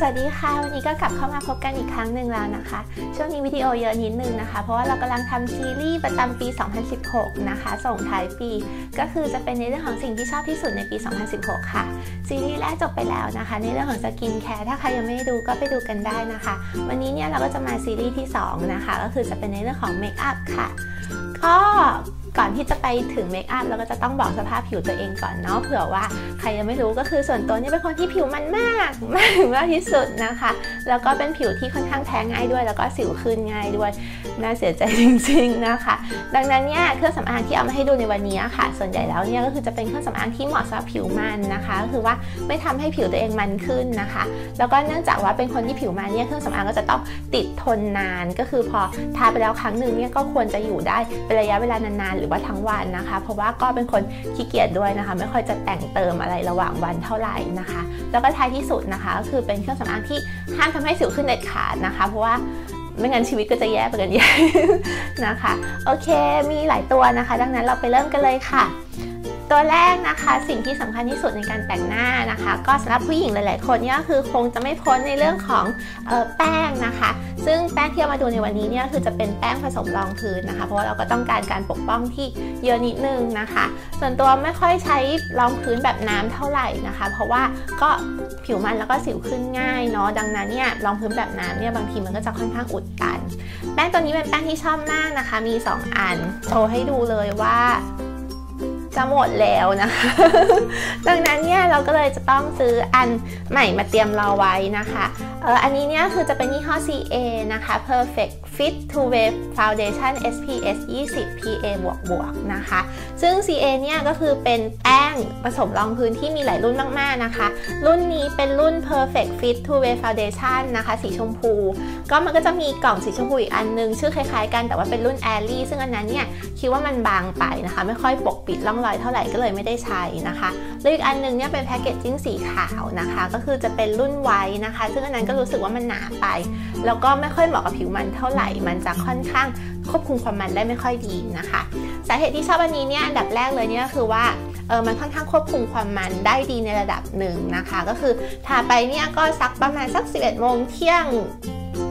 สวัสดีค่ะ วันนี้ก็กลับเข้ามาพบกันอีกครั้งหนึ่งแล้วนะคะ ช่วงนี้วิดีโอเยอะนิดนึงนะคะ เพราะว่าเรากำลังทำซีรีส์ประจำปี 2016 นะคะ ส่งท้ายปี ก็คือจะเป็นในเรื่องของสิ่งที่ชอบที่สุดในปี 2016 ค่ะ ซีรีส์แรกจบไปแล้วนะคะ ในเรื่องของสกินแคร์ถ้าใครยังไม่ดูก็ไปดูกันได้นะคะ วันนี้เนี่ยเราก็จะมาซีรีส์ที่ 2 นะคะ ก็คือจะเป็นในเรื่องของเมคอัพค่ะ ก็ ก่อนที่จะไปถึงเมคอัพเราก็จะต้องบอกสภาพผิวตัวเองก่อนเนาะเผื่อว่าใครยังไม่รู้ก็คือส่วนตัวนี่เป็นคนที่ผิวมันมากมากมากที่สุดนะคะ แล้วก็เป็นผิวที่ค่อนข้างแพ้ง่ายด้วย แล้วก็สิวขึ้นง่ายด้วยน่าเสียใจจริง ๆนะคะ ดังนั้นเนี่ยเครื่องสำอางที่เอามาให้ดูในวันนี้ค่ะ ส่วนใหญ่แล้วเนี่ยก็คือจะเป็นเครื่องสำอางที่เหมาะสำหรับผิวมันนะคะก็คือว่าไม่ทำให้ผิวตัวเองมันขึ้นนะคะ แล้วก็เนื่องจากว่าเป็นคนที่ผิวมันเนี่ยเครื่องสำอางก็จะต้องติดทนนานก็คือพอทาไปแล้วครั้งหนึ่งเนี่ยก็ควรจะอยู่ได้เป็นระยะเวลานานๆหรือว่าทั้งวันนะคะ เพราะว่าก็เป็นคนขี้เกียจด้วยนะคะ ไม่ค่อยจะแต่งเติมอะไรระหว่างวันเท่าไหร่นะคะ แล้วก็ท้ายที่สุดนะคะก็คือเป็นเครื่องสำอางที่ห้ามทำให้สิวขึ้นเด็ดขาดนะคะ เพราะว่าไม่งั้นชีวิตก็จะแย่ไปกันใหญ่นะคะ โอเค มีหลายตัวนะคะ ดังนั้นเราไปเริ่มกันเลยค่ะ ตัวแรกนะคะสิ่งที่สำคัญที่สุดในการแต่งหน้านะคะ ก็สำหรับผู้หญิงหลาย ๆ คนเนี่ยคือคงจะไม่พ้นในเรื่องของออแป้งนะคะ ซึ่งแป้งที่เอามาดูในวันนี้เนี่ยคือจะเป็นแป้งผสมรองพื้นนะคะ เพราะว่าเราก็ต้องการการปกป้องที่เยอะนิดนึงนะคะ ส่วนตัวไม่ค่อยใช้รองพื้นแบบน้ำเท่าไหร่นะคะ เพราะว่าก็ผิวมันแล้วก็สิวขึ้นง่ายเนาะดังนั้นเนี่ยรองพื้นแบบน้ำเนี่ยบางทีมันก็จะค่อนข้างอุดตัน แป้งตัวนี้เป็นแป้งที่ชอบมากนะคะ มี 2 อันโชว์ให้ดูเลยว่า หมดแล้วนะคะ ดังนั้นเนี่ยเราก็เลยจะต้องซื้ออันใหม่มาเตรียมรอไว้นะคะเอันนี้เนี่ยคือจะเป็นยี่ห้อ CA นะคะ Perfect Fit to Wear Foundation SPF 20 PA บวกบวกนะคะ ซึ่ง CA เนี่ยก็คือเป็นแป้งผสมรองพื้นที่มีหลายรุ่นมากๆนะคะ รุ่นนี้เป็นรุ่น Perfect Fit to Wear Foundation นะคะ สีชมพู ก็มันก็จะมีกล่องสีชมพูอีกอันนึง ชื่อคล้ายๆกันแต่ว่าเป็นรุ่น Airy ซึ่งอันนั้นเนี่ยคิดว่ามันบางไปนะคะ ไม่ค่อยปกปิดร่องรอยเท่าไหร่ก็เลยไม่ได้ใช้นะคะแล้วอีกอันนึงเนี่ยเป็นแพคเกจจิ้งสีขาวนะคะ ก็คือจะเป็นรุ่นไว้นะคะ ซึ่งอันนั้นก็รู้สึกว่ามันหนาไป แล้วก็ไม่ค่อยเหมาะกับผิวมันเท่าไหร่ มันจะค่อนข้างควบคุมความมันได้ไม่ค่อยดีนะคะ สาเหตุที่ชอบอันนี้เนี่ยอันดับแรกเลยเนี่ยคือว่าเออมันค่อนข้างควบคุมความมันได้ดีในระดับหนึ่งนะคะ ก็คือทาไปเนี่ยก็สักประมาณสัก 11โมงเที่ยง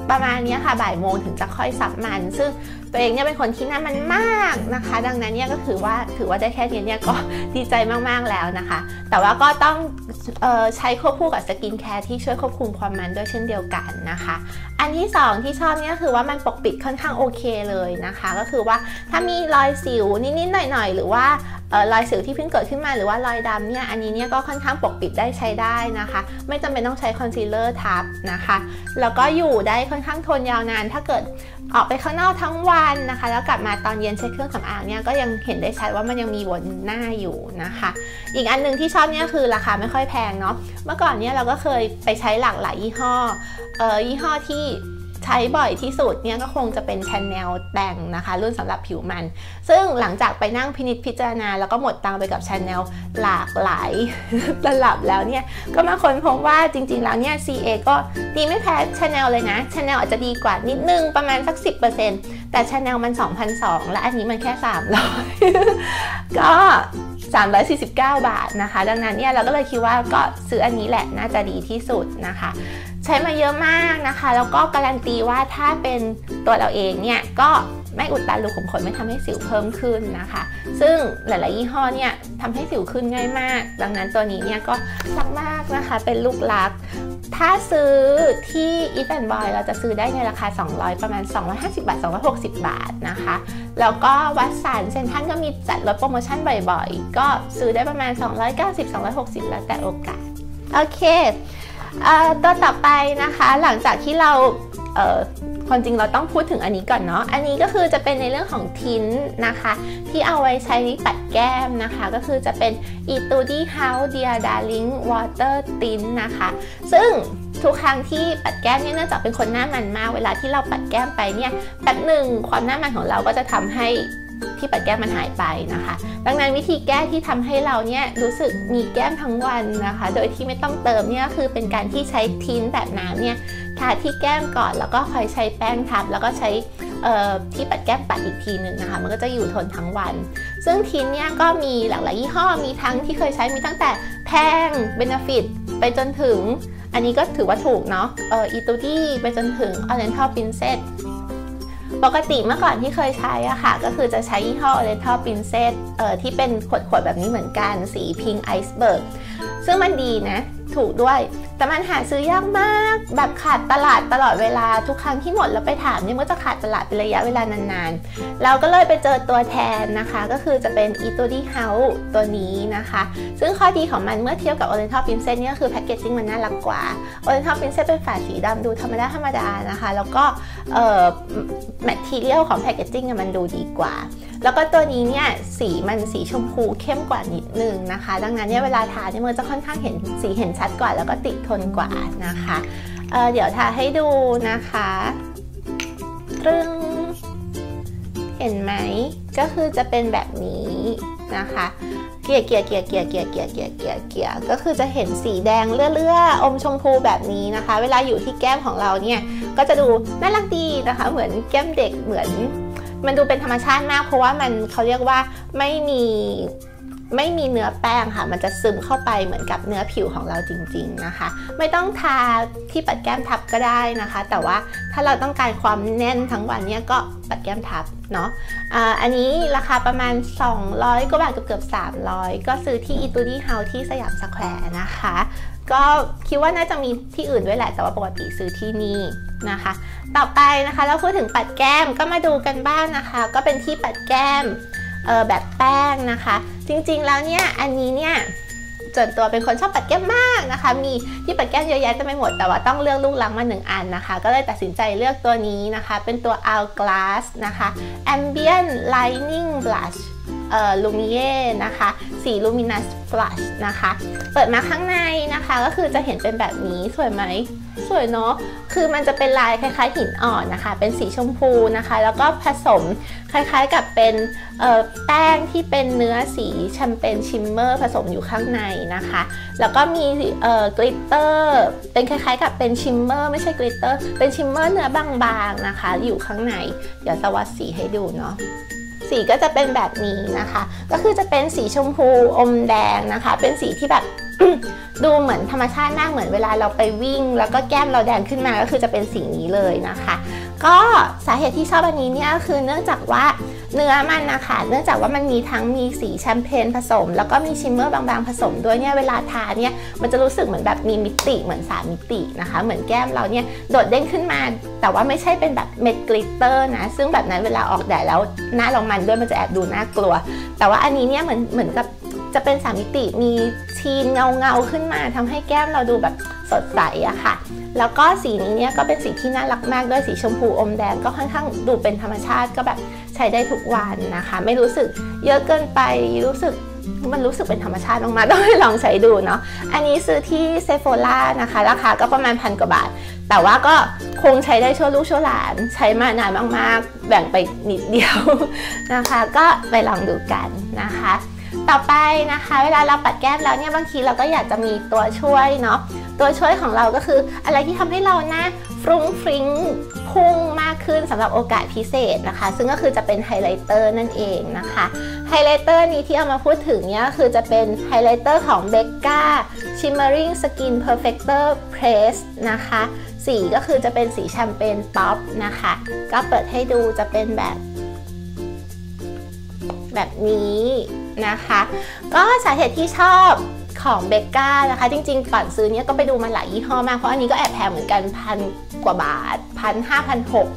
ประมาณนี้ค่ะบ่ายโมงถึงจะค่อยซับมัน ซึ่งตัวเองเนี่ยเป็นคนที่น้ามันมากนะคะ ดังนั้นเนี่ยก็ถือว่าถือว่าได้แค่นี้เนี่ยก็ดีใจมากๆแล้วนะคะ แต่ว่าก็ต้องออใช้ควบคู่กับสกินแคร์ที่ช่วยควบคุมความมันด้วยเช่นเดียวกันนะคะ อันที่ 2 ที่ชอบเนี่ยคือว่ามันปกปิดค่อนข้างโอเคเลยนะคะ ก็คือว่าถ้ามีรอยสิวนิดๆหน่อยๆ หรือว่ารอยสิวที่เพิ่งเกิดขึ้นมาหรือว่ารอยดำเนี่ยอันนี้เนี่ยก็ค่อนข้างปกปิดได้ใช้ได้นะคะ ไม่จำเป็นต้องใช้คอนซีลเลอร์ทับนะคะแล้วก็อยู่ได้ค่อนข้างทนยาวนาน ถ้าเกิดออกไปข้างนอกทั้งวันนะคะ แล้วกลับมาตอนเย็นใช้เครื่องสำอางเนี่ยก็ยังเห็นได้ชัดว่ามันยังมีบนหน้าอยู่นะคะ อีกอันนึงที่ชอบเนี่ยคือราคาไม่ค่อยแพงเนาะเมื่อก่อนเนี่ยเราก็เคยไปใช้หลากหลายยี่ห้อเอ่อยี่ห้อที่ ใช้บ่อยที่สุดเนี่ยก็คงจะเป็นชาแนลแต่งนะคะ รุ่นสำหรับผิวมัน ซึ่งหลังจากไปนั่งพินิจพิจารณา แล้วก็หมดตังไปกับชาแนลหลากหลายระดับแล้วเนี่ย ก็มาค้นพบว่าจริง ๆ แล้วเนี่ย CA ก็ดีไม่แพ้ชาแนลเลยนะชาแนลอาจจะดีกว่านิดนึงประมาณสัก 10%แต่ชาแนลมัน 2,200 และอันนี้มันแค่ 300 ก็349 บาทนะคะ ดังนั้นเนี่ยเราก็เลยคิดว่าก็ซื้ออันนี้แหละน่าจะดีที่สุดนะคะ ใช้มาเยอะมากนะคะ แล้วก็การันตีว่าถ้าเป็นตัวเราเองเนี่ยก็ไม่อุดตันรูขุมขนไม่ทำให้สิวเพิ่มขึ้นนะคะ ซึ่งหลาย ๆ ยี่ห้อเนี่ยทำให้สิวขึ้นง่ายมาก ดังนั้นตัวนี้เนี่ยก็รักมากนะคะ เป็นลูกรัก ถ้าซื้อที่ e v e n Boy เราจะซื้อได้ในราคา 200 ประมาณ 250 บาท 260 บาทนะคะ แล้วก็วัดสันเซนทันก็มีจัดลดโปรโมชั่นบ่อย ๆ ก็ซื้อได้ประมาณ 290 260 แล้วแต่โอกาส โอเค ตัวต่อไปนะคะหลังจากที่เราความจริงเราต้องพูดถึงอันนี้ก่อนเนาะ อันนี้ก็คือจะเป็นในเรื่องของทินนะคะ ที่เอาไว้ใช้ปัดแก้มนะคะ ก็คือจะเป็น e t u d i House Dear Darling Water Tint นะคะ ซึ่งทุกครั้งที่ปัดแก้มเนี่ยเนื่องจากเป็นคนหน้ามันมาก เวลาที่เราปัดแก้มไปเนี่ยแป๊บหนึ่งความหน้ามันของเราก็จะทำให้ ที่ปัดแก้มมันหายไปนะคะ ดังนั้นวิธีแก้ที่ทำให้เราเนี่ยรู้สึกมีแก้มทั้งวันนะคะ โดยที่ไม่ต้องเติมเนี่ยคือเป็นการที่ใช้ทินแบบน้ำเนี่ยทาที่แก้มก่อนแล้วก็คอยใช้แป้งทับ แล้วก็ใช้ที่ปัดแก้มปัดอีกทีหนึ่งนะคะ มันก็จะอยู่ทนทั้งวัน ซึ่งทินเนี่ยก็มีหลากหลายยี่ห้อมีทั้งที่เคยใช้มีตั้งแต่แพงเบนฟิตไปจนถึงอันนี้ก็ถือว่าถูกเนาะเอออีตูดี้ไปจนถึง Oriental Princess ปกติเมื่อก่อนที่เคยใช้อะค่ะ ก็คือจะใช้ยี่ห้อ Oriental Princess เอ่อที่เป็นขวดๆแบบนี้เหมือนกันสีพิงไอซ์เบิร์กซึ่งมันดีนะ ถูกด้วยแต่มันหาซื้อยากมาก แบบขาดตลาดตลอดเวลาทุกครั้งที่หมดแล้วไปถามเนี่ยมันจะขาดตลาดเป็นระยะเวลานานๆ เราก็เลยไปเจอตัวแทนนะคะ ก็คือจะเป็น e t o d y House ตัวนี้นะคะ ซึ่งข้อดีของมันเมื่อเทียบกับ Oriental Princess เนี่ยก็คือแพคเกจจิ้งมันน่ารักกว่า Oriental Princess เป็นฝาสีดำดูธรรมดาธรรมดานะคะ แล้วก็เอ่อ material ของแพคเกจจิ้งมันดูดีกว่าแล้วก็ตัวนี้เนี่ยสีมันสีชมพูเข้มกว่านิดนึงนะคะ ดังนั้นเนี่ยเวลาทาเนี่ยมันจะค่อนข้างเห็นสีเห็นชัดกว่าแล้วก็ติดทนกว่านะคะเเดี๋ยวทาให้ดูนะคะตึงเห็นไหมก็คือจะเป็นแบบนี้นะคะเกียร์เกียร์เกียร์เกียร์เกียร์เกียร์เกียร์เกียร์เกียร์ก็คือจะเห็นสีแดงเลื่อๆอมชมพูแบบนี้นะคะ เวลาอยู่ที่แก้มของเราเนี่ยก็จะดูน่ารักดีนะคะ เหมือนแก้มเด็กเหมือน มันดูเป็นธรรมชาติมาก เพราะว่ามันเขาเรียกว่าไม่มี ไม่มีเนื้อแป้งค่ะ มันจะซึมเข้าไปเหมือนกับเนื้อผิวของเราจริง ๆนะคะ ไม่ต้องทาที่ปัดแก้มทับก็ได้นะคะ แต่ว่าถ้าเราต้องการความแน่นทั้งวันเนี่ยก็ปัดแก้มทับเนาะอันนี้ราคาประมาณ 200กว่าบาทเกือบๆ300 ก็ซื้อที่อีตูดี้เฮาที่สยามสแควร์นะคะ ก็คิดว่าน่าจะมีที่อื่นด้วยแหละ แต่ว่าปกติซื้อที่นี่นะคะ ต่อไปนะคะเราพูดถึงปัดแก้มก็มาดูกันบ้างนะคะ ก็เป็นที่ปัดแก้ม แบบแป้งนะคะ จริงๆแล้วเนี่ยอันนี้เนี่ยส่วนตัวเป็นคนชอบปัดแก้มมากนะคะ มีที่ปัดแก้มเยอะแยะจะไม่หมด แต่ว่าต้องเลือกลูกลังมาหนึ่งอันนะคะ ก็เลยตัดสินใจเลือกตัวนี้นะคะ เป็นตัว Hourglass นะคะ Ambient Lightning Blush ลูมิเย่นะคะ สี Luminous Blush นะคะ เปิดมาข้างในนะคะ ก็คือจะเห็นเป็นแบบนี้สวยไหม สวยเนาะ คือมันจะเป็นลายคล้ายๆหินอ่อนนะคะ เป็นสีชมพูนะคะ แล้วก็ผสมคล้ายๆกับเป็นแป้งที่เป็นเนื้อสีแชมเปญชิมเมอร์ผสมอยู่ข้างในนะคะ แล้วก็มีกลิตเตอร์เป็นคล้ายๆกับเป็นชิมเมอร์ไม่ใช่กลิตเตอร์เป็นชิมเมอร์เนื้อบางๆนะคะ อยู่ข้างใน เดี๋ยวสวัสสีให้ดูเนาะ สีก็จะเป็นแบบนี้นะคะ ก็คือจะเป็นสีชมพูอมแดงนะคะ เป็นสีที่แบบดูเหมือนธรรมชาติมากเหมือนเวลาเราไปวิ่ง แล้วก็แก้มเราแดงขึ้นมาก็คือจะเป็นสีนี้เลยนะคะ ก็สาเหตุที่ชอบอันนี้เนี่ยคือเนื่องจากว่า เนื้อมันนะคะเนื่องจากว่ามันมีทั้งมีสีแชมเปญผสม แล้วก็มีชิมเมอร์บางๆผสมด้วยเนี่ยเวลาทาเนี่ยมันจะรู้สึกเหมือนแบบมีมิติเหมือนสามมิตินะคะ เหมือนแก้มเราเนี่ยโดดเด้งขึ้นมา แต่ว่าไม่ใช่เป็นแบบเม็ดกลิตเตอร์นะ ซึ่งแบบนั้นเวลาออกแดดแล้วหน้าเรามันด้วยมันจะแอบดูน่ากลัว แต่ว่าอันนี้เนี่ยเหมือนเหมือนกับจะเป็นสามมิติมีชีนเงาเงาขึ้นมาทำให้แก้มเราดูแบบสดใสอะค่ะ แล้วก็สีนี้เนี่ยก็เป็นสีที่น่ารักมากด้วยสีชมพูอมแดงก็ค่อนข้างดูเป็นธรรมชาติก็แบบ ใช้ได้ทุกวันนะคะ ไม่รู้สึกเยอะเกินไปรู้สึกมันรู้สึกเป็นธรรมชาติมากๆต้องไปลองใช้ดูเนาะ อันนี้ซื้อที่เซโฟล่านะคะ ราคาก็ประมาณพันกว่าบาท แต่ว่าก็คงใช้ได้ชั่วลูกชั่วหลาน ใช้มานานมากๆ แบ่งไปนิดเดียวนะคะ ก็ไปลองดูกันนะคะ ต่อไปนะคะ เวลาเราปัดแก้มแล้วเนี่ยบางทีเราก็อยากจะมีตัวช่วยเนาะ ตัวช่วยของเราก็คืออะไรที่ทำให้เราหน้า ฟรุ้งฟริ้งพุ่งมากขึ้นสำหรับโอกาสพิเศษนะคะ ซึ่งก็คือจะเป็นไฮไลท์เตอร์นั่นเองนะคะไฮไลท์เตอร์นี้ที่เอามาพูดถึงเนี่ยคือจะเป็นไฮไลท์เตอร์ของ Becca Shimmering Skin Perfector Press นะคะ สีก็คือจะเป็นสีแชมเปญป๊อปนะคะ ก็เปิดให้ดูจะเป็นแบบ แบบนี้นะคะ ก็สาเหตุที่ชอบของเบกก้านะคะ จริงๆ ก่อนซื้อเนี้ยก็ไปดูมาหลายยี่ห้อมาก เพราะอันนี้ก็แอบแพงเหมือนกันพัน กว่าบาทพันห้าพันหก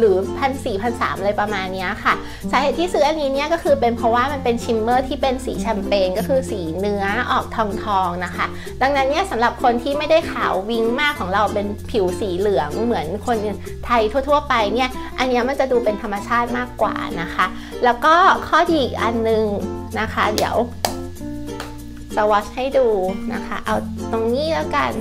หรือพันสี่พันสามอะไรประมาณนี้ค่ะสาเหตุที่ซื้ออันนี้เนี่ยก็คือเป็นเพราะว่ามันเป็นชิมเมอร์ที่เป็นสีแชมเปญก็คือสีเนื้อออกทองทองนะคะ ดังนั้นเนี่ยสำหรับคนที่ไม่ได้ขาววิงมากของเราเป็นผิวสีเหลืองเหมือนคนไทยทั่ว ๆ ไปเนี่ยอันนี้มันจะดูเป็นธรรมชาติมากกว่านะคะ แล้วก็ข้อดีอีกอันนึงนะคะ เดี๋ยวสวอชให้ดูนะคะ เอาตรงนี้แล้วกัน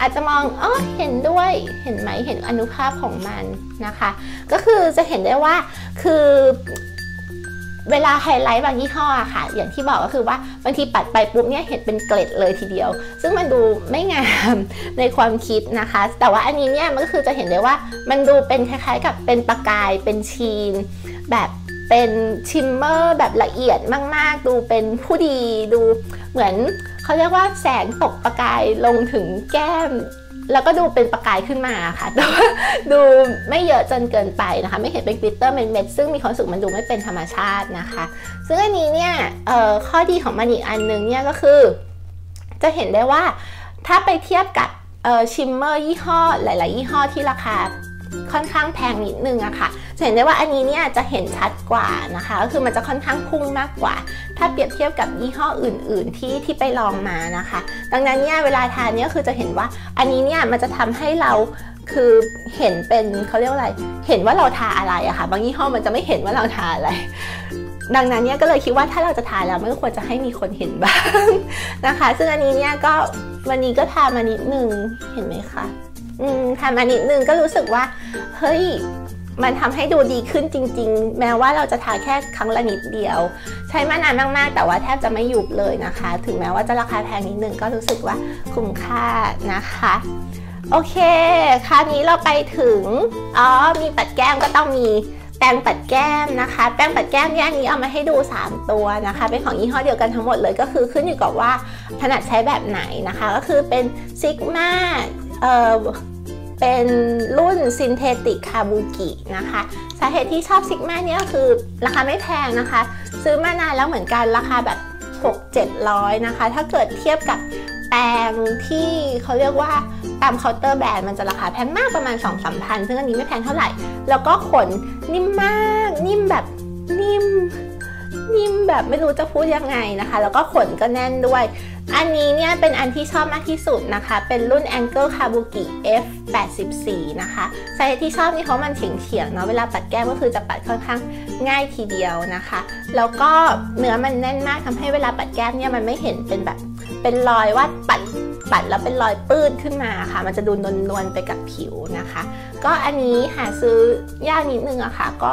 อาจจะมองอ๋อเห็นด้วยเห็นไหมเห็นอนุภาพของมันนะคะ ก็คือจะเห็นได้ว่าคือเวลาไฮไลท์บางยี่ห้อค่ะ อย่างที่บอกก็คือว่าบางทีปัดไปปุ๊บเนี่ยเห็นเป็นเกล็ดเลยทีเดียว ซึ่งมันดูไม่งามในความคิดนะคะ แต่ว่าอันนี้เนี่ยมันก็คือจะเห็นได้ว่ามันดูเป็นคล้ายๆกับเป็นประกายเป็นชีน แบบเป็นชิมเมอร์แบบละเอียดมาก ๆ ดูเป็นผู้ดีดูเหมือน เขาเรียกว่าแสงตกประกายลงถึงแก้ม แล้วก็ดูเป็นประกายขึ้นมาค่ะแต่ว่าดูไม่เยอะจนเกินไปนะคะ ไม่เห็นเป็นกลิตเตอร์เม็ดซึ่งมีความสึกมันดูไม่เป็นธรรมชาตินะคะ ซึ่งอันนี้เนี่ยข้อดีของมันอีกอันนึงเนี่ยก็คือ จะเห็นได้ว่าถ้าไปเทียบกับชิมเมอร์ยี่ห้อหลาย ๆ ยี่ห้อที่ราคา ค่อนข้างแพงนิดนึงอะค่ะจะเห็นได้ว่าอันนี้เนี่ยจะเห็นชัดกว่านะคะก็คือมันจะค่อนข้างพุ่งมากกว่า ถ้าเปรียบเทียบกับยี่ห้ออื่น ๆ ที่ที่ไปลองมานะคะ ดังนั้นเนี่ยเวลาทานเนี่ยคือจะเห็นว่าอันนี้เนี่ยมันจะทำให้เราคือเห็นเป็นเขาเรียกว่าอะไร เห็นว่าเราทาอะไรอะค่ะ บางยี่ห้อมันจะไม่เห็นว่าเราทาอะไร ดังนั้นเนี่ยก็เลยคิดว่าถ้าเราจะทาแล้วมันก็ควรจะให้มีคนเห็นบ้างนะคะ ซึ่งอันนี้เนี่ยก็วันนี้ก็ทามานิดนึงเห็นไหมคะ ทำมานิดนึงก็รู้สึกว่าเฮ้ยมันทำให้ดูดีขึ้นจริง ๆ แม้ว่าเราจะทาแค่ครั้งละนิดเดียว ใช้มานานมากๆ แต่ว่าแทบจะไม่หยุดเลยนะคะ ถึงแม้ว่าจะราคาแพงนิดนึงก็รู้สึกว่าคุ้มค่านะคะ โอเค คราวนี้เราไปถึง อ๋อ มีปัดแก้มก็ต้องมีแปรงปัดแก้มนะคะ แปรงปัดแก้มแยกนี้เอามาให้ดู 3 ตัวนะคะ เป็นของยี่ห้อเดียวกันทั้งหมดเลยก็คือขึ้นอยู่กับว่าถนัดใช้แบบไหนนะคะ ก็คือเป็นซิกมา เอ่อเป็นรุ่นซินเทติกคาบูกินะคะ สาเหตุที่ชอบซิกมาเนี่ยคือราคาไม่แพงนะคะ ซื้อมานานแล้วเหมือนกันราคาแบบ 6-700 นะคะ ถ้าเกิดเทียบกับแปรงที่เขาเรียกว่าตามเคาน์เตอร์แบรนด์มันจะราคาแพงมากประมาณ 2-3พันซึ่งอันนี้ไม่แพงเท่าไหร่ แล้วก็ขนนิ่มมากนิ่มแบบนิ่ม นิ่มแบบไม่รู้จะพูดยังไงนะคะ แล้วก็ขนก็แน่นด้วย อันนี้เนี่ยเป็นอันที่ชอบมากที่สุดนะคะ เป็นรุ่น Angle Kabuki F84 นะคะสาเหตุที่ชอบนี่เพราะมันเฉียงเฉียงเนาะเวลาปัดแก้มก็คือจะปัดค่อนข้างง่ายทีเดียวนะคะ แล้วก็เนื้อมันแน่นมากทำให้เวลาปัดแก้มเนี่ยมันไม่เห็นเป็นแบบ เป็นรอยว่าปัดปัดแล้วเป็นรอยปื้นขึ้นมาค่ะ มันจะดูนวลๆไปกับผิวนะคะ ก็อันนี้หาซื้อยากนิดนึงอะค่ะ ก็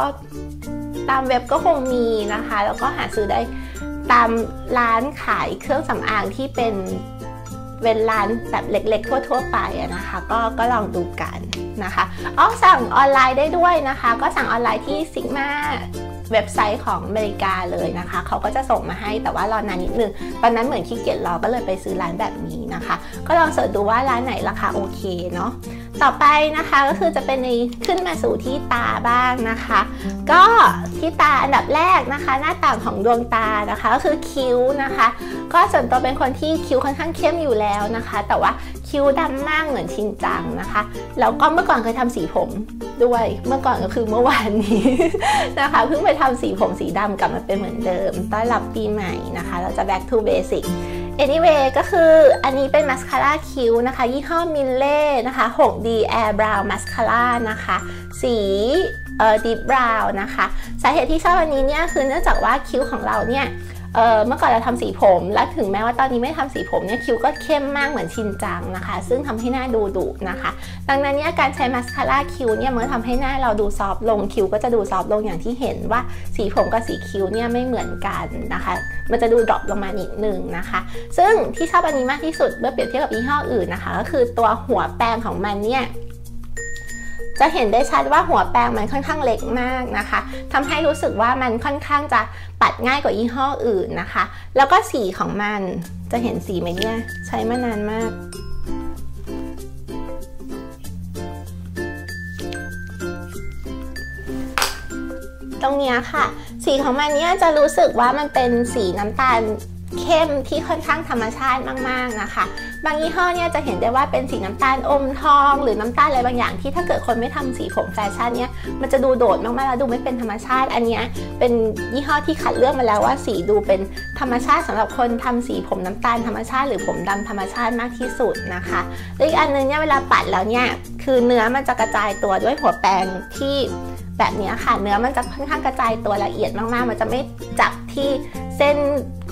ตามเว็บก็คงมีนะคะ แล้วก็หาซื้อได้ตามร้านขายเครื่องสำอางที่เป็นเป็นร้านแบบเล็ก ๆ ทั่ว ๆ ไปนะคะ ก็ก็ลองดูกันนะคะอ๋อสั่งออนไลน์ได้ด้วยนะคะ ก็สั่งออนไลน์ที่ซิกมาเว็บไซต์ของอเมริกาเลยนะคะ เขาก็จะส่งมาให้แต่ว่ารอนานนิดนึง ตอนนั้นเหมือนขี้เกียจรอก็เลยไปซื้อร้านแบบนี้นะคะ ก็ลองเสิร์ชดูว่าร้านไหนราคาโอเคเนาะ ต่อไปนะคะก็คือจะเป็นในขึ้นมาสู่ที่ตาบ้างนะคะ ก็ที่ตาอันดับแรกนะคะ หน้าต่างของดวงตานะคะก็คือคิ้วนะคะ ก็ส่วนตัวเป็นคนที่คิ้วค่อนข้างเข้มอยู่แล้วนะคะ แต่ว่าคิ้วดำมากเหมือนชินจังนะคะแล้วก็เมื่อก่อนเคยทำสีผมด้วยเมื่อก่อนก็คือเมื่อวานนี้นะคะเพิ่งไปทำสีผมสีดำกลับมาเป็นเหมือนเดิมต้อนรับปีใหม่นะคะ เราจะ back to basic anyway ก็คืออันนี้เป็นมัสคาร่าคิ้วนะคะ ยี่ห้อมิลเล่นะคะ 6D Air Brow Mascara นะคะ สีเอ่อ deep brown นะคะ สาเหตุที่ชอบอันนี้เนี่ยคือเนื่องจากว่าคิ้วของเราเนี่ย เมื่อก่อนเราทำสีผม และถึงแม้ว่าตอนนี้ไม่ทำสีผมเนี่ยคิ้วก็เข้มมากเหมือนชินจังนะคะ ซึ่งทำให้หน้าดูดุนะคะ ดังนั้นเนี่ยการใช้มัสคาร่าคิ้วเนี่ยมันทำให้หน้าเราดูซอฟลงคิ้วก็จะดูซอฟลงอย่างที่เห็นว่าสีผมกับสีคิ้วเนี่ยไม่เหมือนกันนะคะ มันจะดูดรอปลงมานิดนึงนะคะ ซึ่งที่ชอบอันนี้มากที่สุดเมื่อเปรียบเทียบกับยี่ห้ออื่นนะคะ ก็คือตัวหัวแปรงของมันเนี่ย จะเห็นได้ชัดว่าหัวแปรงมันค่อนข้างเล็กมากนะคะทำให้รู้สึกว่ามันค่อนข้างจะปัดง่ายกว่ายี่ห้ออื่นนะคะ แล้วก็สีของมันจะเห็นสีไหมเนี่ยใช้มานานมากตรงนี้ค่ะ สีของมันเนี่ยจะรู้สึกว่ามันเป็นสีน้ำตาล เข้มที่ค่อนข้างธรรมชาติมากๆนะคะ บางยี่ห้อเนี่ยจะเห็นได้ว่าเป็นสีน้ำตาลอมทอง หรือน้ำตาลอะไรบางอย่างที่ถ้าเกิดคนไม่ทำสีผมแฟชั่นเนี่ยมันจะดูโดดมากๆแล้วดูไม่เป็นธรรมชาติ อันนี้เป็นยี่ห้อที่คัดเลือกมาแล้วว่าสีดูเป็นธรรมชาติสำหรับคนทำสีผมน้ำตาลธรรมชาติ หรือผมดำธรรมชาติมากที่สุดนะคะและอีกอันนึงเนี่ยเวลาปัดแล้วเนี่ยคือเนื้อมันจะกระจายตัวด้วยหัวแปรงที่แบบนี้ค่ะเนื้อมันจะค่อนข้างกระจายตัวละเอียดมากๆ มันจะไม่จับที่ เส้น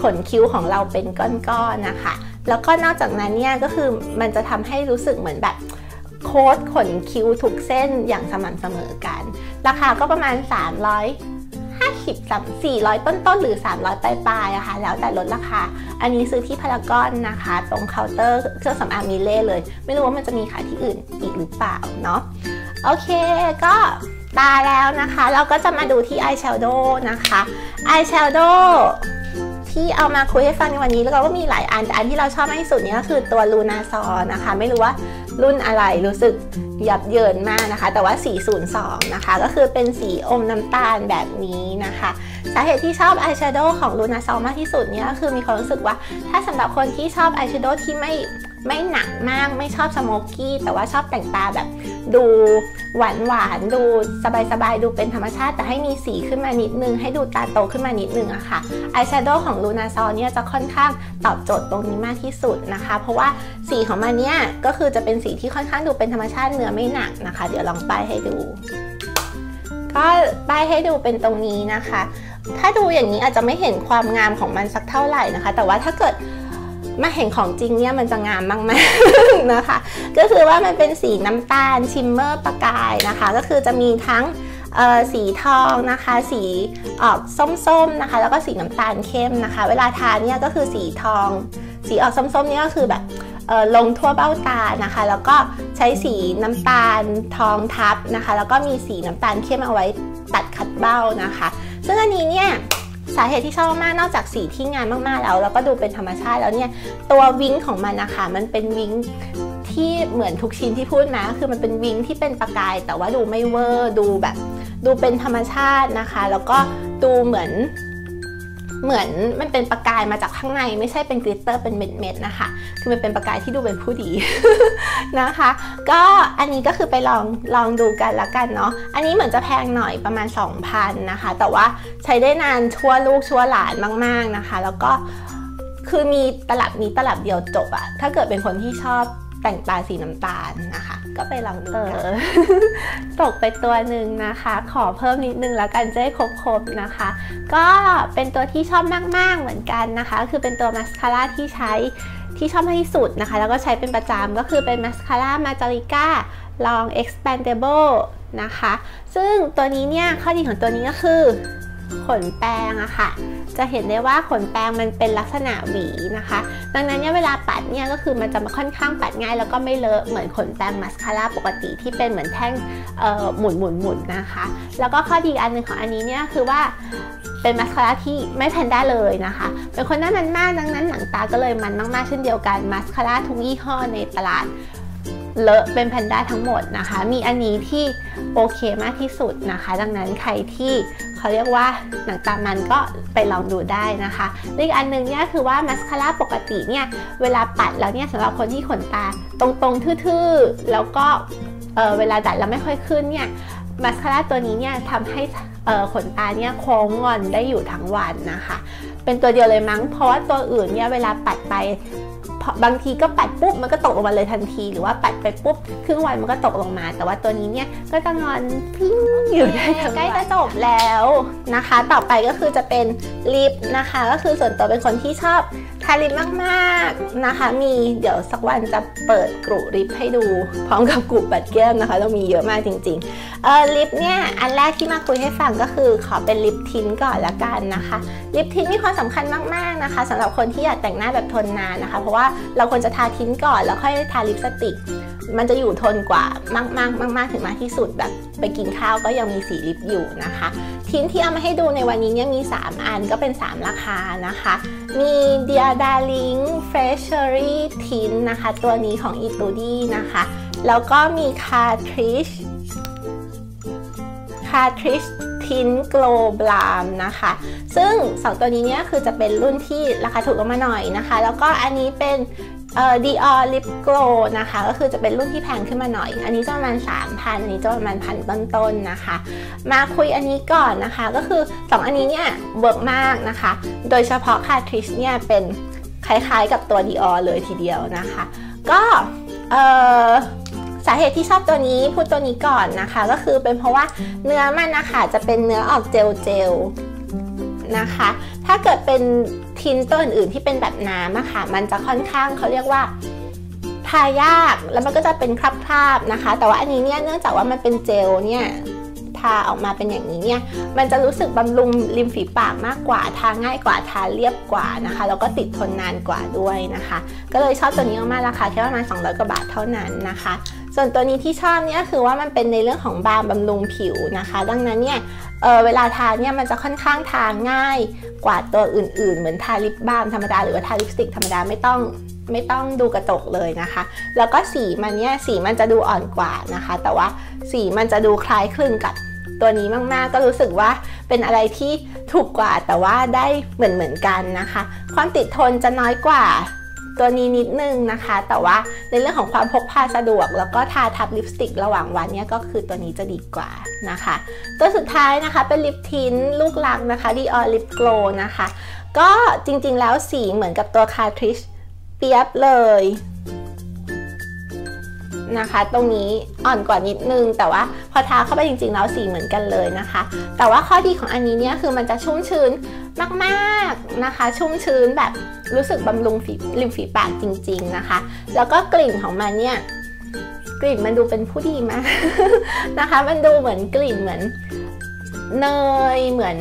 ขนคิ้วของเราเป็นก้อนๆนะคะ แล้วก็นอกจากนั้นเนี่ยก็คือมันจะทำให้รู้สึกเหมือนแบบโค้ดขนคิ้วทุกเส้นอย่างสม่ำเสมอกัน ราคาก็ประมาณ350 400 ต้นๆหรือ 300 ปลายๆอะคะ่ะแล้วแต่ลดราคา อันนี้ซื้อที่พารากอนนะคะ ตรงเคาน์เตอร์เครื่องสำอางมิเล่เลย ไม่รู้ว่ามันจะมีขายที่อื่นอีกหรือเปล่าเนาะโอเคก็ ตาแล้วนะคะ เราก็จะมาดูที่อายแชโดว์นะคะอายแชโดว์ที่เอามาคุยให้ฟังในวันนี้แล้วก็มีหลายอันแต่อันที่เราชอบมากที่สุดนี่ก็คือตัวลูนาซอนะคะ ไม่รู้ว่ารุ่นอะไรรู้สึกยับเยินมากนะคะ แต่ว่า 402 นะคะ ก็คือเป็นสีอมน้ำตาลแบบนี้นะคะ สาเหตุที่ชอบอายแชโดว์ของลูนาซอมากที่สุดเนี่ยก็คือมีความรู้สึกว่า ถ้าสำหรับคนที่ชอบอายแชโดว์ที่ไม่ ไม่หนักมากไม่ชอบสโมกกี้แต่ว่าชอบแต่งตาแบบดูหวานหวานดูสบายสบายดูเป็นธรรมชาติ แต่ให้มีสีขึ้นมานิดนึง ให้ดูตาโตขึ้นมานิดนึงอะค่ะอายแชโดว์ของลูนาซอเนี่ยจะค่อนข้างตอบโจทย์ตรงนี้มากที่สุดนะคะ เพราะว่าสีของมันเนี่ยก็คือจะเป็นสีที่ค่อนข้างดูเป็นธรรมชาติเนื้อไม่หนักนะคะ เดี๋ยวลองป้ายให้ดู ก็ป้ายให้ดูเป็นตรงนี้นะคะ ถ้าดูอย่างนี้อาจจะไม่เห็นความงามของมันสักเท่าไหร่นะคะ แต่ว่าถ้าเกิด มาเห็นของจริงเนี่ยมันจะงามมากๆนะคะ ก็คือว่ามันเป็นสีน้ำตาลชิมเมอร์ประกายนะคะ ก็คือจะมีทั้งสีทองนะคะ สีออกส้มๆนะคะ แล้วก็สีน้ำตาลเข้มนะคะ เวลาทานเนี่ยก็คือสีทอง สีออกส้มๆนี่ก็คือแบบลงทั่วเบ้าตานะคะ แล้วก็ใช้สีน้ำตาลทองทับนะคะ แล้วก็มีสีน้ำตาลเข้มเอาไว้ตัดคัดเบ้านะคะ ซึ่งอันนี้เนี่ย สาเหตุที่ชอบมากนอกจากสีที่งานมากๆแล้ว แล้วก็ดูเป็นธรรมชาติแล้วเนี่ย ตัววิ้งของมันนะคะมันเป็นวิ้งที่เหมือนทุกชิ้นที่พูดนะ คือมันเป็นวิ้งที่เป็นประกาย แต่ว่าดูไม่เวอร์ดูแบบ ดูเป็นธรรมชาตินะคะ แล้วก็ดูเหมือน เหมือนมันเป็นประกายมาจากข้างในไม่ใช่เป็นกลิตเตอร์เป็นเม็ดๆนะคะ คือมันเป็นประกายที่ดูเป็นผู้ดีนะคะ ก็อันนี้ก็คือไปลองลองดูกันละกันเนาะอันนี้เหมือนจะแพงหน่อยประมาณ 2,000นะคะ แต่ว่าใช้ได้นานชั่วลูกชั่วหลานมาก ๆนะคะ แล้วก็คือมีตลับนี้ตลับเดียวจบอะถ้าเกิดเป็นคนที่ชอบ แต่งตาสีน้ำตาลนะคะ ก็ไปลองดูกันตกไปตัวหนึ่งนะคะ ขอเพิ่มนิดนึงแล้วกันจะได้ครบๆนะคะ ก็เป็นตัวที่ชอบมาก ๆ เหมือนกันนะคะ คือเป็นตัวมาสคาร่าที่ใช้ที่ชอบมากที่สุดนะคะ แล้วก็ใช้เป็นประจำก็คือเป็นมาสคาร่ามาจาริก้าลอง expandable นะคะ ซึ่งตัวนี้เนี่ยข้อดีของตัวนี้ก็คือ ขนแปรงอะค่ะ จะเห็นได้ว่าขนแปรงมันเป็นลักษณะหวีนะคะ ดังนั้นเนี่ยเวลาปัดเนี่ยก็คือมันจะมาค่อนข้างปัดง่าย แล้วก็ไม่เลอะเหมือนขนแปรงมัสคาร่าปกติที่เป็นเหมือนแท่งหมุนหมุนหมุนนะคะ แล้วก็ข้อดีอันหนึ่งของอันนี้เนี่ยคือว่าเป็นมัสคาร่าที่ไม่แพนด้าเลยนะคะ เป็นคนหน้ามันมากดังนั้นหนังตาก็เลยมันมากๆเช่นเดียวกันมัสคาร่าทุกยี่ห้อในตลาดเลอะเป็นแพนด้าทั้งหมดนะคะ มีอันนี้ที่โอเคมากที่สุดนะคะ ดังนั้นใครที่ เขาเรียกว่าหนังตามันก็ไปลองดูได้นะคะอีกอันนึงเนี่ยคือว่ามัสคาร่าปกติเนี่ยเวลาปัดแล้วเนี่ยสำหรับคนที่ขนตาตรงๆทื่อๆ แล้วก็เเวลาดัดแล้วไม่ค่อยขึ้นเนี่ยมัสคาร่าตัวนี้เนี่ยทำให้ขนตาเนี่ยโค้งงอนได้อยู่ทั้งวันนะคะ เป็นตัวเดียวเลยมั้งเพราะว่าตัวอื่นเนี่ยเวลาปัดไป บางทีก็ปัดปุ๊บมันก็ตกลงมาเลยทันที หรือว่าปัดไปปุ๊บครึ่งวันมันก็ตกลงมา แต่ว่าตัวนี้เนี่ยก็จะงอนพิ้งอยู่ได้ใกล้จะจบแล้วนะคะ ต่อไปก็คือจะเป็นลิปนะคะ ก็คือส่วนตัวเป็นคนที่ชอบทาลิปมากๆนะคะ มีเดี๋ยวสักวันจะเปิดกรุลิปให้ดูพร้อมกับกรุปัดแก้มนะคะเรามีเยอะมากจริงๆเออลิปเนี่ยอันแรกที่มาคุยให้ฟังก็คือขอเป็นลิปทินก่อนละกันนะคะลิปทินมีความสำคัญมากๆนะคะสำหรับคนที่อยากแต่งหน้าแบบทนนานนะคะ เพราะว่าเราควรจะทาทิ้นก่อนแล้วค่อยทาลิปสติก มันจะอยู่ทนกว่ามากมากมากมากถึงมากที่สุดแบบไปกินข้าวก็ยังมีสีลิปอยู่นะคะ ทิ้นที่เอามาให้ดูในวันนี้เนี่ยมี 3 อันก็เป็น 3 ราคานะคะ มี d i a d a r l i n g Freshery Tint นะคะ ตัวนี้ของ e t u d i นะคะ แล้วก็มี Cartridge Cartridge Tint Glow Balm นะคะ ซึ่ง 2 ตัวนี้เนี่ยคือจะเป็นรุ่นที่ราคาถูกลงมาหน่อยนะคะ แล้วก็อันนี้เป็นเอ่อ Dior Lip Glow นะคะ ก็คือจะเป็นรุ่นที่แพงขึ้นมาหน่อย อันนี้จะประมาณ 3,000 อันนี้จะประมาณพันต้นๆนนะคะ มาคุยอันนี้ก่อนนะคะ ก็คือ 2 อันนี้เนี่ยเวิร์กมากนะคะ โดยเฉพาะ Cartridge เนี่ยเป็นคล้ายๆกับตัว Dior เลยทีเดียวนะคะ ก็เอ่อาเหตุที่ชอบตัวนี้พูดตัวนี้ก่อนนะคะ ก็คือเป็นเพราะว่าเนื้อมันนะคะจะเป็นเนื้อออกเจลเจลนะคะ ถ้าเกิดเป็นทินตัวอื่นๆที่เป็นแบบน้ำอะค่ะ มันจะค่อนข้างเขาเรียกว่าทายากแล้วมันก็จะเป็นคราบๆนะคะ แต่ว่าอันนี้เนี่ยเนื่องจากว่ามันเป็นเจลเนี่ยทาออกมาเป็นอย่างนี้เนี่ย มันจะรู้สึกบำรุงริมฝีปากมากกว่า ทาง่ายกว่า ทาเรียบกว่านะคะ แล้วก็ติดทนนานกว่าด้วยนะคะ ก็เลยชอบตัวนี้มากราคาแค่ประมาณ200กว่าบาทเท่านั้นนะคะ ส่วนตัวนี้ที่ชอบเนี่ยคือว่ามันเป็นในเรื่องของบาล์บำรุงผิวนะคะ ดังนั้นเนี่ยเเวลาทาเนี่ยมันจะค่อนข้างทาง่ายกว่าตัวอื่น ๆ เหมือนทาลิปบาล์มธรรมดาหรือว่าทาลิปสติกธรรมดาไม่ต้องไม่ต้องดูกระจกเลยนะคะ แล้วก็สีมันเนี่ยสีมันจะดูอ่อนกว่านะคะ แต่ว่าสีมันจะดูคล้ายคลึงกับตัวนี้มาก ๆ ก็รู้สึกว่าเป็นอะไรที่ถูกกว่าแต่ว่าได้เหมือนเหมือนกันนะคะ ความติดทนจะน้อยกว่า ตัวนี้นิดนึงนะคะ แต่ว่าในเรื่องของความพกพาสะดวก แล้วก็ทาทับลิปสติกระหว่างวันเนี่ยก็คือตัวนี้จะดีกว่านะคะ ตัวสุดท้ายนะคะเป็นลิปทินลูกลักนะคะดีออลิปโกลนะคะ ก็จริงๆแล้วสีเหมือนกับตัวคาทริชเปียบเลย นะคะ ตรงนี้อ่อนกว่านิดนึง แต่ว่าพอทาเข้าไปจริงๆแล้วสีเหมือนกันเลยนะคะ แต่ว่าข้อดีของอันนี้เนี่ยคือมันจะชุ่มชื้นมากๆนะคะ ชุ่มชื้นแบบรู้สึกบำรุงฝีริมฝีปากจริง ๆนะคะ แล้วก็กลิ่นของมันเนี่ยกลิ่นมันดูเป็นผู้ดีมากนะคะ มันดูเหมือนกลิ่นเหมือน เนยเหมือน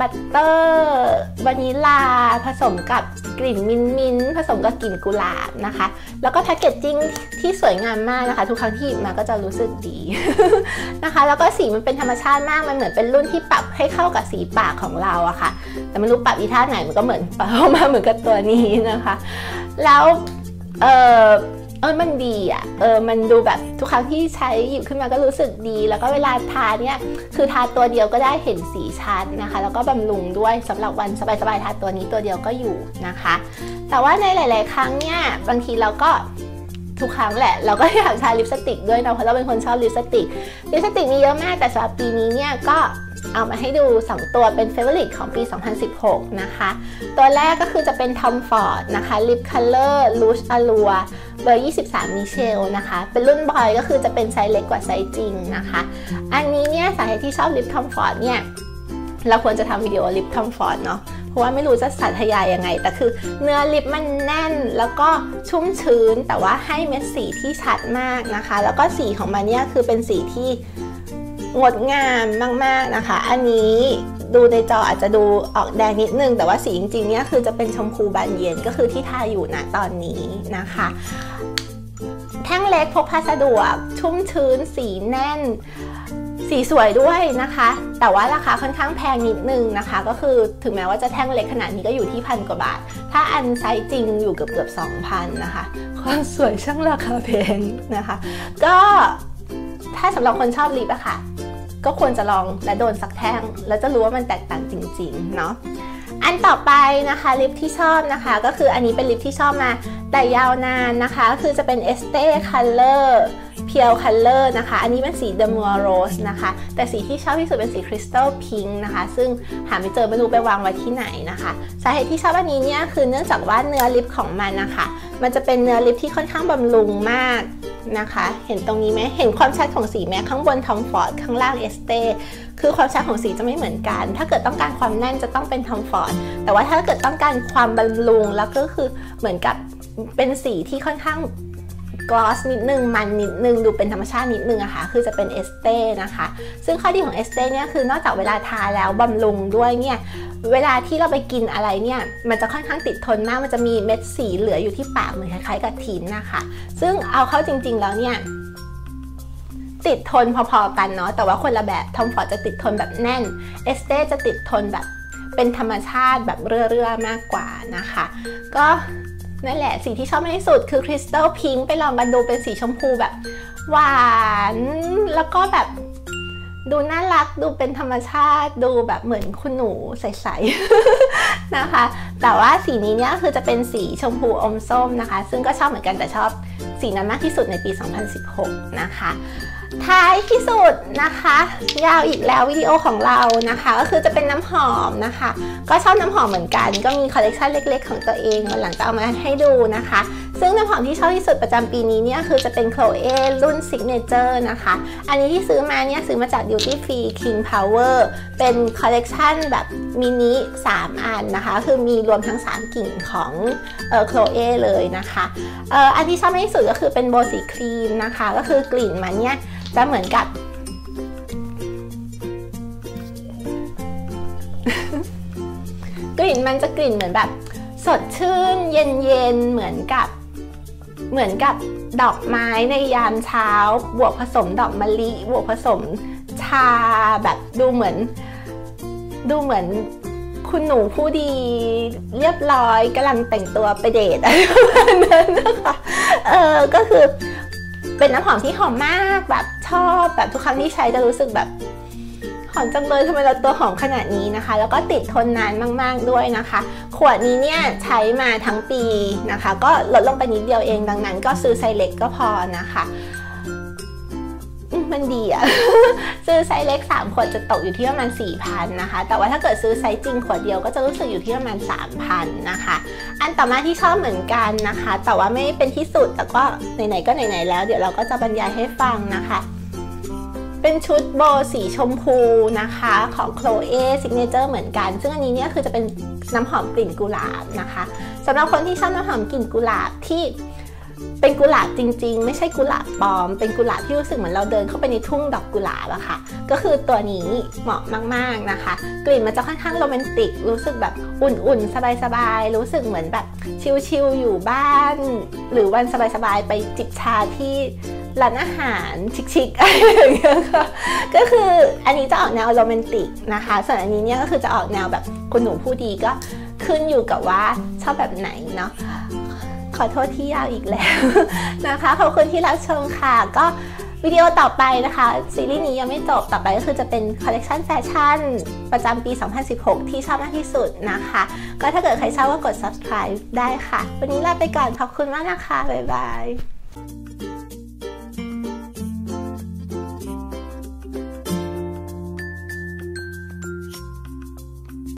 บัตเตอร์วานิลาผสมกับกลิ่นมินมินผสมกับกลิ่นกุหลาบนะคะ แล้วก็แพคเกจจิ้งที่สวยงามมากนะคะ ทุกครั้งที่มาก็จะรู้สึกดีนะคะ แล้วก็สีมันเป็นธรรมชาติมากมันเหมือนเป็นรุ่นที่ปรับให้เข้ากับสีปากของเราอะคะ่ะ แต่ไม่รู้ปรับอีท่าไหนมันก็เหมือนปรับมาเหมือนกับตัวนี้นะคะ แล้วเออ เออมันดีอะเออมันดูแบบทุกครั้งที่ใช้หยิบขึ้นมาก็รู้สึกดี แล้วก็เวลาทาเนี่ยคือทาตัวเดียวก็ได้เห็นสีชัดนะคะ แล้วก็บำรุงด้วยสำหรับวันสบายๆทาตัวนี้ตัวเดียวก็อยู่นะคะ แต่ว่าในหลาย ๆ ครั้งเนี่ยบางทีเราก็ทุกครั้งแหละเราก็อยากทาลิปสติกด้วยนะเพราะเราเป็นคนชอบลิปสติกลิปสติกมีเยอะมากแต่สำหรับปีนี้เนี่ยก็ เอามาให้ดู 2 ตัวเป็นเฟเวอร์ลิตของปี 2016 นะคะ ตัวแรกก็คือจะเป็น Tom Ford นะคะ Lip Color Rouge Allure เบอร์ 23 มิเชลนะคะ เป็นรุ่นบอยก็คือจะเป็นไซส์เล็กกว่าไซส์จริงนะคะ อันนี้เนี่ยสาเหตุที่ชอบลิป Tom Ford เนี่ย เราควรจะทำวิดีโอลิป Tom Ford เนาะเพราะว่าไม่รู้จะสาธยายยังไง แต่คือเนื้อลิปมันแน่นแล้วก็ชุ่มชื้น แต่ว่าให้เม็ดสีที่ชัดมากนะคะ แล้วก็สีของมันเนี่ยคือเป็นสีที่ งดงามมากๆนะคะ อันนี้ดูในจออาจจะดูออกแดงนิดนึง แต่ว่าสีจริงๆเนี่ยคือจะเป็นชมพูบานเย็นก็คือที่ทาอยู่นะตอนนี้นะคะ แท่งเล็กพกพาสะดวก ชุ่มชื้น สีแน่น สีสวยด้วยนะคะ แต่ว่าราคาค่อนข้างแพงนิดนึงนะคะ ก็คือถึงแม้ว่าจะแท่งเล็กขนาดนี้ก็อยู่ที่พันกว่าบาท ถ้าอันไซส์จริงอยู่เกือบเกือบสองพันนะคะความสวยช่างราคาแพงนะคะ ก็ถ้าสำหรับคนชอบลิปอะค่ะ ก็ควรจะลองและโดนสักแท่ง แล้วจะรู้ว่ามันแตกต่างจริงๆเนาะอันต่อไปนะคะลิปที่ชอบนะคะ ก็คืออันนี้เป็นลิปที่ชอบมาแต่ยาวนานนะคะ คือจะเป็น Estee Color เพียวคัลเลอร์นะคะ อันนี้เป็นสีเดมัวโรสนะคะ แต่สีที่ชอบที่สุดเป็นสีคริสตัลพิงค์นะคะ ซึ่งหาไม่เจอไม่รู้ไปวางไว้ที่ไหนนะคะ สาเหตุที่ชอบอันนี้เนี่ยคือเนื่องจากว่าเนื้อลิปของมันนะคะ มันจะเป็นเนื้อลิปที่ค่อนข้างบำรุงมากนะคะ เห็นตรงนี้ไหมเห็นความชัดของสีไหมข้างบนทอมฟอร์ดข้างล่างเอสเตคือความชัดของสีจะไม่เหมือนกัน ถ้าเกิดต้องการความแน่นจะต้องเป็นทอมฟอร์ด แต่ว่าถ้าเกิดต้องการความบำรุงแล้วก็คือเหมือนกับเป็นสีที่ค่อนข้าง กลอสนิดนึง มันนิดนึง ดูเป็นธรรมชาตินิดนึงอะคะ่ะ คือจะเป็นเอสเต้นะคะ ซึ่งข้อดีของเอสเต้เนี่ยคือนอกจากเวลาทาแล้วบำรุงด้วยเนี่ยเวลาที่เราไปกินอะไรเนี่ย มันจะค่อนข้างติดทนมาก มันจะมีเม็ดสีเหลืออยู่ที่ปากเหมือนคล้ายๆกับทินนะคะ ซึ่งเอาเข้าจริง ๆ แล้วเนี่ยติดทนพอๆกันเนาะแต่ว่าคนละแบบทอมฟอร์ดจะติดทนแบบแน่นเอสเต้จะติดทนแบบเป็นธรรมชาติแบบเรื่อๆมากกว่านะคะ ก็ นั่นแหละสีที่ชอบมากที่สุดคือคริสตัลพิงค์ไปลองกันดูเป็นสีชมพูแบบ หวานแล้วก็แบบดูน่ารักดูเป็นธรรมชาติดูแบบเหมือนคุณหนูใสๆนะคะ แต่ว่าสีนี้เนี่ยคือจะเป็นสีชมพูอมส้มนะคะ ซึ่งก็ชอบเหมือนกันแต่ชอบสีนั้นมากที่สุดในปี 2016 นะคะ ท้ายที่สุดนะคะ ยาวอีกแล้ววิดีโอของเรานะคะ ก็คือจะเป็นน้ำหอมนะคะ ก็ชอบน้ำหอมเหมือนกัน ก็มีคอลเลกชันเล็ก ๆ ของตัวเองวันหลังจะเอามาให้ดูนะคะ ซึ่งน้ำหอมที่ชอบที่สุดประจำปีนี้เนี่ยคือจะเป็น Chloe รุ่น Signature นะคะ อันนี้ที่ซื้อมาเนี่ยซื้อมาจาก Duty Free King Power เป็นคอลเลกชันแบบมินิ 3 อันนะคะ คือมีรวมทั้ง 3กลิ่นของเอ่อเลยนะคะอออันที่ชอบที่สุดก็คือเป็นโบสีครีมนะคะ ก็คือกลิ่นมันเนี่ย จะเหมือนกับ กลิ่นมันจะกลิ่นเหมือนแบบ สดชื่น เย็นๆเหมือนกับ เหมือนกับดอกไม้ในยามเช้า บวกผสมดอกมะลิบวกผสมชาแบบดูเหมือน ดูเหมือนคุณหนูผู้ดีเรียบร้อยกำลังแต่งตัวไปเดทอะไรประมาณนั้นนะคะ เออก็คือ เป็นน้ำหอมที่หอมมากแบบชอบแบบทุกครั้งที่ใช้จะรู้สึกแบบหอมจังเลยทำไมเราตัวหอมขนาดนี้นะคะ แล้วก็ติดทนนานมาก ๆ ด้วยนะคะ ขวดนี้เนี่ยใช้มาทั้งปีนะคะ ก็ลดลงไปนิดเดียวเองดังนั้น ก็ซื้อไซส์เล็กก็พอนะคะ มันดีอะซื้อไซส์เล็ก 3 ขวดจะตกอยู่ที่ประมาณ4,000นะคะ แต่ว่าถ้าเกิดซื้อไซส์จริงขวดเดียวก็จะรู้สึกอยู่ที่ประมาณ3,000นะคะ อันต่อมาที่ชอบเหมือนกันนะคะ แต่ว่าไม่เป็นที่สุดแต่ก็ไหนๆก็ไหนๆแล้ว เดี๋ยวเราก็จะบรรยายให้ฟังนะคะ เป็นชุดโบสีชมพูนะคะของ Chloe Signature เหมือนกัน ซึ่งอันนี้เนี่ยคือจะเป็นน้ำหอมกลิ่นกุหลาบนะคะสำหรับคนที่ชอบน้ำหอมกลิ่นกุหลาบที่ เป็นกุหลาบจริง ๆ ไม่ใช่กุหลาบปลอม เป็นกุหลาบที่รู้สึกเหมือนเราเดินเข้าไปในทุ่งดอกกุหลาบอะค่ะ ก็คือตัวนี้เหมาะมากๆนะคะ กลิ่นมันจะค่อนข้างโรแมนติก รู้สึกแบบอุ่นๆ สบายๆ รู้สึกเหมือนแบบชิลๆอยู่บ้าน หรือวันสบายๆ ไปจิบชาที่ร้านอาหารชิคๆอะไรอย่างเงี้ยค่ะก็คืออันนี้จะออกแนวโรแมนติกนะคะ ส่วนอันนี้เนี่ยก็คือจะออกแนวแบบคุณหนูผู้ดีก็ขึ้นอยู่กับว่าชอบแบบไหนเนาะ อโทษที่ยาวอีกแล้วนะคะ ขอบคุณที่รับชมค่ะ ก็วิดีโอต่อไปนะคะ ซีรีส์นี้ยังไม่จบต่อไปก็คือจะเป็นคอลเลกชันแฟชั่นประจำปี 2016 ที่ชอบมากที่สุดนะคะ ก็ถ้าเกิดใครชอบก็กด subscribe ได้ค่ะ วันนี้ลาไปก่อนขอบคุณมากนะคะ บ๊ายบาย